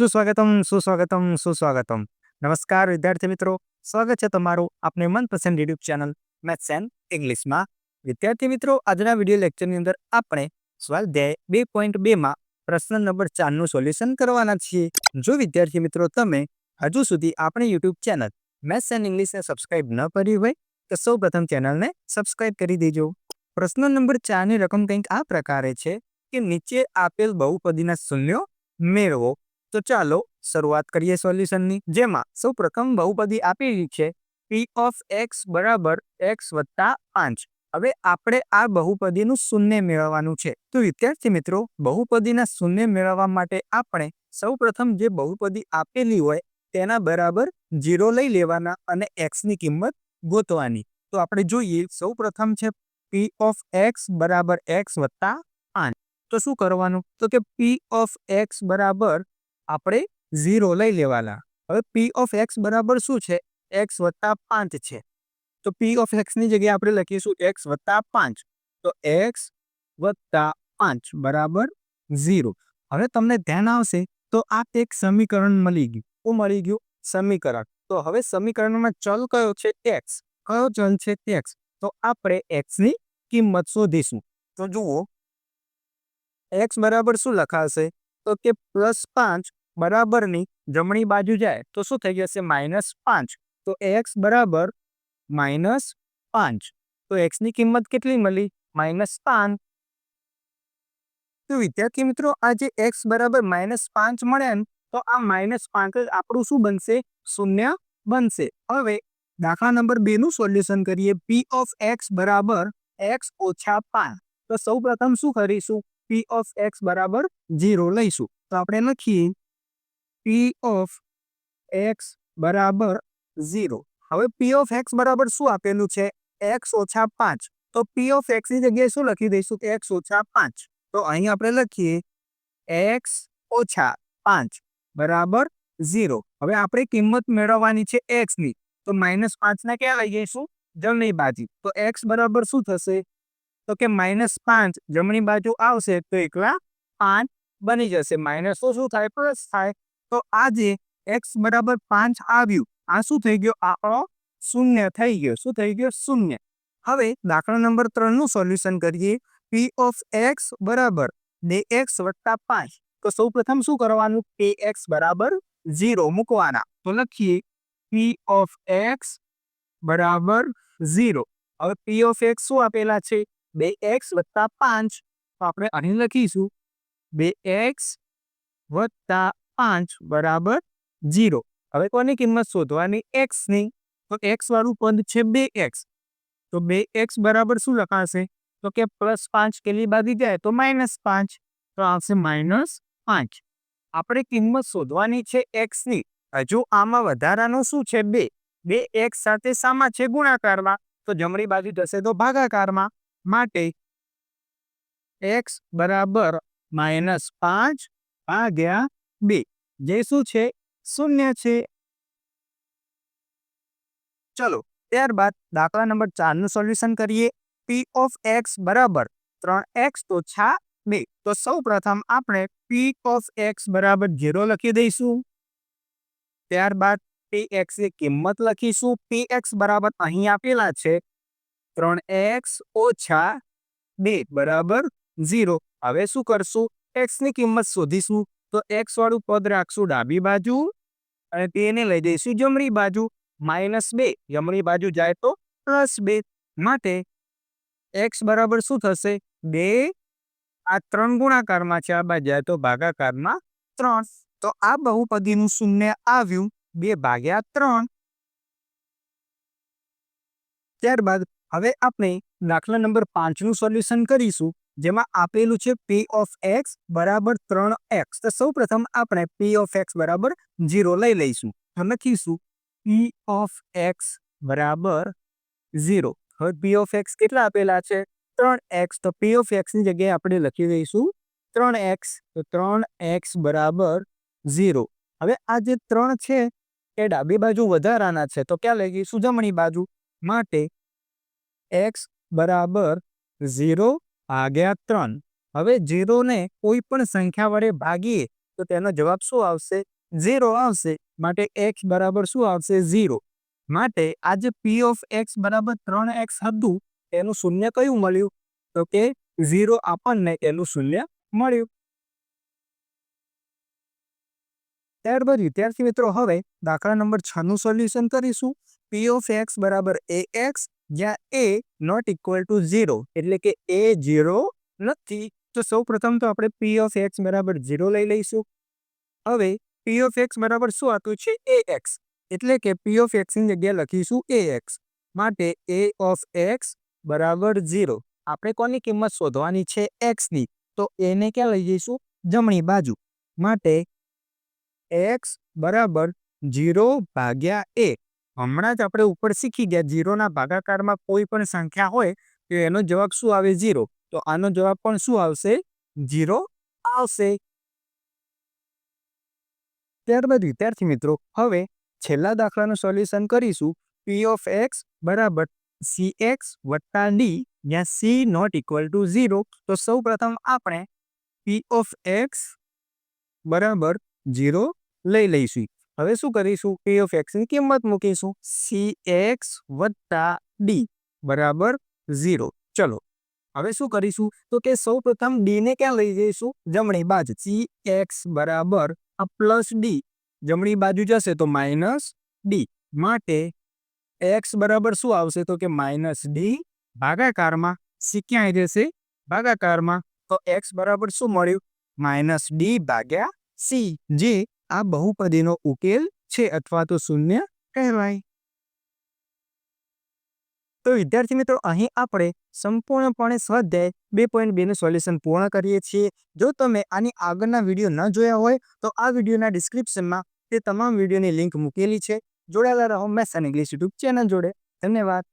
સુસ્વાગતમ સુસ્વાગતમ સુસ્વાગતમ. નમસ્કાર વિદ્યાર્થી મિત્રો, સ્વાગત છે તમારું આપને મનપસંદ યુટ્યુબ ચેનલ મેથ્સ એન્ડ ઇંગ્લિશમાં. વિદ્યાર્થી મિત્રો, આજના વીડિયો લેક્ચરની અંદર આપણે સ્વાધ્યાય બે પોઈન્ટ બેમાં પ્રશ્ન નંબર ચારનું સોલ્યુશન કરવાના છીએ. જો વિદ્યાર્થી મિત્રો તમે હજુ સુધી આપણી યુટ્યુબ ચેનલ મેથ્સ એન્ડ ઇંગ્લિશને સબસ્ક્રાઇબ ન કરી હોય, તો સૌ પ્રથમ ચેનલને સબસ્ક્રાઇબ કરી દેજો. પ્રશ્ન નંબર ચારની રકમ કંઈક આ પ્રકારે છે કે નીચે આપેલ બહુપદીના શૂન્યો મેળવો. તો ચાલો શરૂઆત કરીએ સોલ્યુશનની જેમાં સૌ પ્રથમ બહુપદી આપેલી છે પી ઓફ એક્સ બરાબર એક્સ વત્તા પાંચ. હવે આપણે આ બહુપદીનું શૂન્ય મેળવવાનું છે. તો વિદ્યાર્થી મિત્રો, બહુપદીના શૂન્ય મેળવવા માટે આપણે સૌ પ્રથમ જે બહુપદી આપેલી હોય તેના બરાબર જીરો લઈ લેવાના અને એક્સની કિંમત ગોતવાની. તો આપણે જોઈએ સૌ પ્રથમ છે પી ઓફ એક્સ બરાબર એક્સ વત્તા પાંચ. તો શું કરવાનું? તો કે પી ઓફ એક્સ બરાબર આપણે ઝીરો લઈ લેવાના. હવે પી ઓફ એક્સ બરાબર શું છે? એક્સ વત્તા પાંચ છે. તો પી ઓફ એક્સની જગ્યાએ આપણે લખીશું એક્સ વત્તા પાંચ. તો એક્સ વત્તા પાંચ બરાબર ઝીરો. હવે તમને ધ્યાન આવશે, તો આ એક સમીકરણ મળી ગયું. શું મળી ગયું? સમીકરણ. તો હવે સમીકરણમાં ચલ કયો છે? એક્સ કયો ચલ છે? એક્સ તો આપણે એક્સની કિંમત શોધીશું. તો જુઓ. એક્સ બરાબર શું લખાશે? તો કે પ્લસ પાંચ બરાબરની જમણી બાજુ જાય, તો શું થઈ જશે? માઇનસ પાંચ. તો એક્સ બરાબર માઇનસ પાંચ. તો એક્સની કિંમત કેટલી મળી? માઇનસ પાંચ. તો વિદ્યાર્થી મિત્રો, આ જે એક્સ બરાબર માઇનસ પાંચ મળે ને, તો આ માઇનસ પાંચ જ આપણું શું બનશે? શૂન્ય બનશે. હવે દાખલા નંબર બે નું સોલ્યુશન કરીએ. પી ઓફ એક્સ બરાબર એક્સ ઓછા પાંચ. તો સૌ પ્રથમ શું કરીશું? પી ઓફ એક્સ બરાબર ઝીરો લઈશું. તો આપણે લખીએ. પી ઓફ એક્સ બરાબર ઝીરો હવે પી ઓફ એક્સ બરાબર શું આપેલું છે? એક્સ ઓછા પાંચ. તો પી ઓફ એક્સની જગ્યાએ શું લખી દઈશું એક્સ ઓછા પાંચ? તો અહીં આપણે લખીએ એક્સ ઓછા પાંચ બરાબર ઝીરો હવે આપણે કિંમત મેળવવાની છે એક્સની તો માઇનસ પાંચને ક્યાં લઈ જઈશું? જમણી બાજુ. તો એક્સ બરાબર શું થશે? તો કે માઇનસ પાંચ જમણી બાજુ આવશે તો એકલા પાંચ બની જશે. માઇનસ તો શું થાય? પ્લસ થાય. તો આજે એક્સ બરાબર પાંચ આવ્યું. આ શું થઈ ગયો? આપણો શૂન્ય થઈ ગયો. શું થઈ ગયો? શૂન્ય. હવે દાખલા નંબર ત્રણનું સોલ્યુશન કરીએ. પી ઓફ એક્સ બરાબર બે એક્સ વત્તા પાંચ. તો સૌ પ્રથમ શું કરવાનું? પી એક્સ બરાબર ઝીરો મૂકવાના. તો લખીએ. પી ઓફ એક્સ બરાબર ઝીરો. હવે પી ઓફ એક્સ શું આપેલા છે? બે એક્સ વત્તા પાંચ. તો આપણે અહીં લખીશું. બે એક્સ વત્તા પાંચ બરાબર ઝીરો. હવે કોની કિંમત શોધવાની? એક્સની તો એક્સ વાળું પદ છે બે એક્સ. તો બે એક્સ બરાબર શું લખાશે? તો કે પ્લસ પાંચ કેલી બાદી જાય? તો માઇનસ પાંચ. તો આવશે માઇનસ પાંચ. આપણે કિંમત શોધવાની છે એક્સની હજુ આમાં વધારાનું શું છે બે? બે એક્સ સાથે સામા છે ગુણાકારમાં. તો જમણી બાજુ જશે તો ભાગાકારમાં. માટે એક્સ બરાબર માઇનસ પાંચ ભાગ્યા બે. જે શું છે શૂન્ય છે ચલો ત્યારબાદ દાખલા નંબર ચારનું સોલ્યુશન કરીએ પી ઓફ એક્સ બરાબર ત્રણ એક્સ તો છા બે તો સૌ પ્રથમ આપણે પી ઓફ એક્સ બરાબર ઝીરો લખી દઈશું ત્યારબાદ પી એક્સની કિંમત લખીશું પી એક્સ બરાબર અહીં આપેલા છે ત્રણ એક્સ ઓછા બે બરાબર ઝીરો હવે શું કરશું એક્સની કિંમત શોધીશું તો એક્સ વાળું પદ રાખશું ડાબી બાજુ અને તેને લઈ જઈશું જમણી બાજુ. માઇનસ બે. જમણી બાજુ જાય તો પ્લસ બે. માટે એક્સ બરાબર શું થશે? બે. આ ત્રણ ગુણાકારમાં છે. આ જાય તો ભાગાકારમાં ત્રણ. તો આ બહુપદીનું શૂન્ય આવ્યું. બે ભાગ્યા ત્રણ. ત્યારબાદ હવે આપણે દાખલા નંબર પાંચનું સોલ્યુશન કરીશું. જેમાં આપેલું છે પી ઓફ એક્સ બરાબર ત્રણ એક્સ તો સૌ પ્રથમ આપણે પી ઓફ એક્સ બરાબર ઝીરો લઈ લઈશું. લખીશું પી ઓફ એક્સ બરાબર ઝીરો હવે પી ઓફ એક્સ કેટલા આપેલા છે? ત્રણ એક્સ તો પી ઓફ એક્સની જગ્યાએ આપણે લખી દઈશું ત્રણ એક્સ તો ત્રણ એક્સ બરાબર ઝીરો હવે આ જે ત્રણ છે એ ડાબી બાજુ વધારાના છે. તો ક્યાં લઈ ગઈ? જમણી બાજુ. માટે એક્સ બરાબર ઝીરો ભાગ્યા ત્રણ. હવે ઝીરોને કોઈ પણ સંખ્યા વડે ભાગીએ તો તેનો જવાબ શું આવશે? ઝીરો આવશે. માટે એક્સ બરાબર શું આવશે? ઝીરો. માટે આ જે પી ઓફ એક્સ બરાબર ત્રણ એક્સ હતું. એનું શૂન્ય કયું મળ્યું? તો કે ઝીરો આપણને એનું શૂન્ય મળ્યું. ત્યારબાદ વિદ્યાર્થી મિત્રો, હવે દાખલા નંબર છ નું સોલ્યુશન કરીશું. પી ઓફ એક્સ બરાબર એ એક્સ જ્યાં A not equal to zero એટલે કે એ ઝીરો નથી. તો સૌ પ્રથમ તો આપણે પી ઓફ એક્સ બરાબર ઝીરો લઈ લઈશું. હવે પી ઓફ એક્સ બરાબર શું આવતું છે? એ એક્સ એટલે કે પી ઓફ એક્સની જગ્યાએ લખીશું એ એક્સ માટે એ ઓફ એક્સ બરાબર ઝીરો આપણે કોની કિંમત શોધવાની છે? એક્સની તો એને ક્યાં લઈ જઈશું? જમણી બાજુ. માટે એક્સ બરાબર ઝીરો ભાગ્યા એ હમણાં જ આપણે ઉપર શીખી ગયા, ઝીરોના ભાગાકારમાં કોઈ પણ સંખ્યા હોય તો એનો જવાબ શું આવે? ઝીરો. તો આનો જવાબ પણ શું આવશે? જીરો આવશે. ત્યારબાદ વિદ્યાર્થી મિત્રો, હવે છેલ્લા દાખલાનું સોલ્યુશન કરીશું. પી ઓફ એક્સ બરાબર સી એક્સ વત્તા ડી જ્યાં C not equal to zero તો સૌ પ્રથમ આપણે પી ઓફ એક્સ બરાબર ઝીરો લઈ લઈશું. હવે શું કરીશું? પી ઓફ એક્સની કિંમત મૂકીશું? સી એક્સ વત્તા ડી બરાબર? ઝીરો. ચલો, હવે શું કરીશું? તો કે સૌ પ્રથમ ડીને ક્યાં લઈ જઈશું? જમણી બાજુ. સી એક્સ બરાબર આ પ્લસ ડી જમણી બાજુ જશે તો માઇનસ ડી માટે એક્સ બરાબર શું આવશે? તો કે માઇનસ ડી ભાગાકારમાં સી ક્યાંય રહેશે ભાગાકારમાં. તો એક્સ બરાબર શું મળ્યું? માઇનસ ડી ભાગ્યા સી જે આ બહુપદીનો ઉકેલ છે અથવા તો શૂન્ય કહેવાય. તો વિદ્યાર્થી મિત્રો, અહીં આપણે સંપૂર્ણપણે સ્વાધ્યાય બે પોઈન્ટ બેનું સોલ્યુશન પૂર્ણ કરીએ છીએ. જો તમે આની આગળના વીડિયો ન જોયા હોય, તો આ વિડીયોના ડિસ્ક્રિપ્શનમાં તે તમામ વિડીયોની લિંક મૂકેલી છે. જોડાયેલા રહો મેસન ઇંગ્લિશ યુટ્યુબ ચેનલ જોડે. ધન્યવાદ.